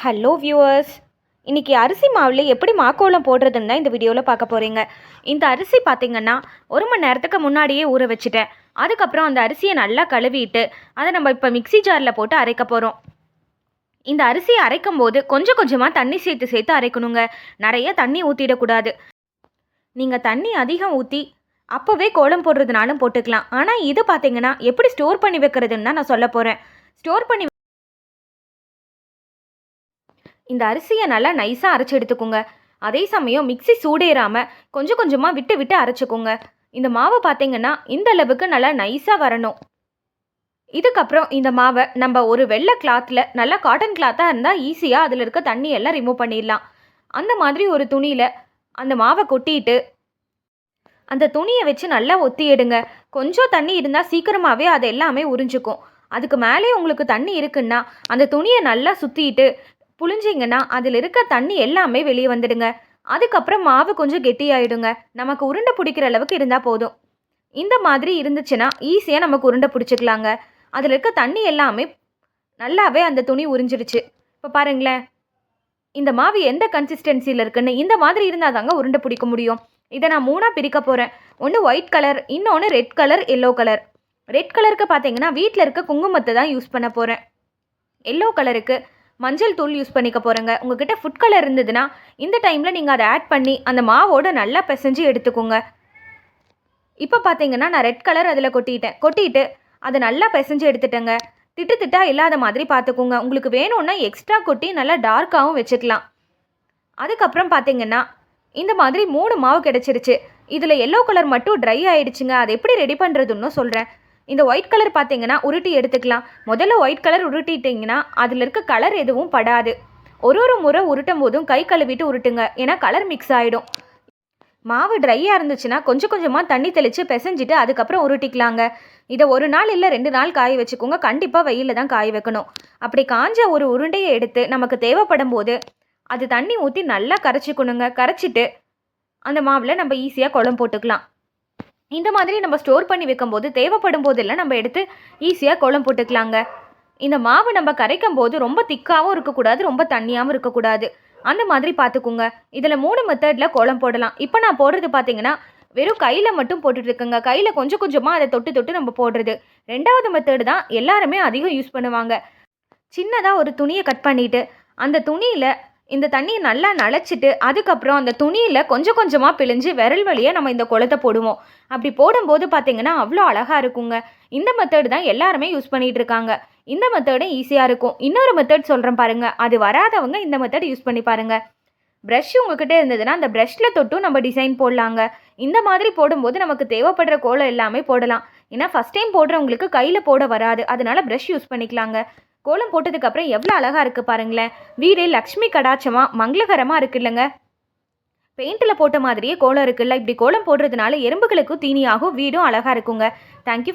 Hello viewers இன்றைக்கி அரிசி மாவில் எப்படி மாக்கோலம் போடுறதுன்னு தான் இந்த வீடியோவில் பார்க்க போகிறீங்க இந்த அரிசி பார்த்திங்கன்னா ஒரு மணி நேரத்துக்கு முன்னாடியே ஊற வச்சுட்டேன். அதுக்கப்புறம் அந்த அரிசியை நல்லா கழுவிட்டு அதை நம்ம இப்போ மிக்ஸி ஜாரில் போட்டு அரைக்க போகிறோம் இந்த அரிசியை அரைக்கும் போது கொஞ்சம் கொஞ்சமாக தண்ணி சேர்த்து சேர்த்து அரைக்கணுங்க. நிறைய தண்ணி ஊற்றிடக்கூடாது நீங்கள் தண்ணி அதிகம் ஊற்றி அப்போவே கோலம் போடுறதுனாலும் போட்டுக்கலாம். ஆனால் இது பார்த்தீங்கன்னா எப்படி ஸ்டோர் பண்ணி வைக்கிறதுன்னு தான் நான் சொல்ல போகிறேன் ஸ்டோர் பண்ணி இந்த அரிசியை நல்லா நைஸாக அரைச்சி எடுத்துக்கோங்க. அதே சமயம் மிக்ஸி சூடேறாமல் கொஞ்சம் கொஞ்சமாக விட்டு விட்டு அரைச்சிக்கோங்க. இந்த மாவை பார்த்தீங்கன்னா இந்த அளவுக்கு நல்லா நைஸாக வரணும். இதுக்கப்புறம் இந்த மாவை நம்ம ஒரு வெள்ளை கிளாத்தில் நல்லா காட்டன் கிளாத்தாக இருந்தால் ஈஸியாக அதில் இருக்க தண்ணி எல்லாம் ரிமூவ் பண்ணிடலாம். அந்த மாதிரி ஒரு துணியில் அந்த மாவை கொட்டிட்டு அந்த துணியை வச்சு நல்லா ஒத்திடுங்க கொஞ்சம் தண்ணி இருந்தால் சீக்கிரமாகவே அது எல்லாமே உறிஞ்சிக்கும். அதுக்கு மேலே உங்களுக்கு தண்ணி இருக்குன்னா அந்த துணியை நல்லா சுற்றிட்டு புழிஞ்சிங்கன்னா அதில் இருக்க தண்ணி எல்லாமே வெளியே வந்துடுங்க. அதுக்கப்புறம் மாவு கொஞ்சம் கெட்டியாயிடுங்க. நமக்கு உருண்டை பிடிக்கிற அளவுக்கு இருந்தால் போதும். இந்த மாதிரி இருந்துச்சுன்னா ஈஸியாக நமக்கு உருண்டை பிடிச்சிக்கலாங்க. அதில் இருக்க தண்ணி எல்லாமே நல்லாவே அந்த துணி உறிஞ்சிடுச்சு இப்போ பாருங்களேன். இந்த மாவு எந்த கன்சிஸ்டன்சியில் இருக்குன்னு இந்த மாதிரி இருந்தால் தாங்க உருண்டை பிடிக்க முடியும். இதை நான் மூணாக பிரிக்க போகிறேன் ஒன்று ஒயிட் கலர் இன்னொன்று red colour yellow colour red கலருக்கு பார்த்தீங்கன்னா வீட்டில் இருக்க குங்குமத்தை தான் யூஸ் பண்ண போகிறேன் எல்லோ கலருக்கு மஞ்சள் தூள் யூஸ் பண்ணிக்க போகிறேங்க உங்ககிட்ட ஃபுட் கலர் இருந்ததுன்னா இந்த டைமில் நீங்கள் அதை ஆட் பண்ணி அந்த மாவோடு நல்லா பிசைஞ்சு எடுத்துக்கோங்க. இப்போ பார்த்தீங்கன்னா நான் ரெட் கலர் அதில் கொட்டிட்டேன். கொட்டிட்டு அதை நல்லா பிசைஞ்சு எடுத்துட்டேங்க. திட்டு திட்டா இல்லாத மாதிரி பார்த்துக்கோங்க உங்களுக்கு வேணும்னா எக்ஸ்ட்ரா கொட்டி நல்லா டார்க்காகவும் வச்சுக்கலாம். அதுக்கப்புறம் பார்த்தீங்கன்னா இந்த மாதிரி மூணு மாவு கிடச்சிருச்சு. இதில் எல்லோ கலர் மட்டும் ட்ரை ஆகிடுச்சுங்க அதை எப்படி ரெடி பண்ணுறதுன்னு சொல்கிறேன் இந்த ஒயிட் கலர் பார்த்தீங்கன்னா உருட்டி எடுத்துக்கலாம். முதல்ல ஒயிட் கலர் உருட்டிட்டிங்கன்னா அதில் இருக்க கலர் எதுவும் படாது. ஒரு ஒரு முறை உருட்டும் போதும் கை கழுவிட்டு உருட்டுங்க. ஏன்னா கலர் மிக்ஸ் ஆகிடும் மாவு ட்ரையாக இருந்துச்சுன்னா கொஞ்சம் கொஞ்சமாக தண்ணி தெளித்து பிசைஞ்சிட்டு அதுக்கப்புறம் உருட்டிக்கலாங்க. இதை ஒரு நாள் இல்லை ரெண்டு நாள் காய வச்சுக்கோங்க. கண்டிப்பாக வெயிலில் தான் காய வைக்கணும். அப்படி காஞ்ச ஒரு உருண்டையை எடுத்து நமக்கு தேவைப்படும் போது அது தண்ணி ஊற்றி நல்லா கரைச்சிக்கணுங்க. கரைச்சிட்டு அந்த மாவில் நம்ம ஈஸியாக குழம்பு போட்டுக்கலாம். இந்த மாதிரி நம்ம ஸ்டோர் பண்ணி வைக்கும்போது தேவைப்படும் போதெல்லாம் நம்ம எடுத்து ஈஸியாக குளம் போட்டுக்கலாங்க. இந்த மாவு நம்ம கரைக்கும் போது ரொம்ப திக்காகவும் இருக்கக்கூடாது ரொம்ப தண்ணியாகவும் இருக்கக்கூடாது. அந்த மாதிரி பார்த்துக்குங்க. இதில் மூணு மெத்தடில் கோலம் போடலாம். இப்போ நான் போடுறது பார்த்தீங்கன்னா வெறும் கையில் மட்டும் போட்டுட்டு இருக்குங்க. கையில் கொஞ்சம் கொஞ்சமாக அதை தொட்டு தொட்டு நம்ம போடுறது. ரெண்டாவது மெத்தடு தான் எல்லாருமே அதிகம் யூஸ் பண்ணுவாங்க. சின்னதாக ஒரு துணியை கட் பண்ணிவிட்டு அந்த துணியில் இந்த தண்ணியை நல்லா நனைச்சிட்டு அதுக்கப்புறம் அந்த துணியில் கொஞ்சம் கொஞ்சமாக பிழிஞ்சு விரல் வழியாக நம்ம இந்த குளத்தை போடுவோம். அப்படி போடும்போது பார்த்தீங்கன்னா அவ்வளோ அழகாக இருக்குங்க. இந்த மெத்தடு தான் எல்லாருமே யூஸ் பண்ணிகிட்டு இருக்காங்க. இந்த மெத்தடும் ஈஸியாக இருக்கும். இன்னொரு மெத்தட் சொல்கிறேன் பாருங்கள் அது வராதவங்க இந்த மெத்தட் யூஸ் பண்ணி பாருங்கள் ப்ரஷ் உங்ககிட்ட இருந்ததுன்னா அந்த ப்ரஷ்ஷில் தொட்டும் நம்ம டிசைன் போடலாங்க. இந்த மாதிரி போடும்போது நமக்கு தேவைப்படுற கோலம் எல்லாமே போடலாம். ஏன்னா ஃபஸ்ட் டைம் போடுறவங்களுக்கு கையில் போட வராது. அதனால ப்ரஷ் யூஸ் பண்ணிக்கலாங்க. கோலம் போட்டதுக்கப்புறம் எவ்வளோ அழகாக இருக்குது பாருங்களேன். வீடு லக்ஷ்மி கடாச்சமாக மங்களகரமாக இருக்கு இல்லைங்க. பெயிண்டில் போட்ட மாதிரியே கோலம் இருக்குல்ல. இப்படி கோலம் போடுறதுனால எறும்புகளுக்கும் தீனியாகும் வீடும் அழகாக இருக்குங்க. Thank you for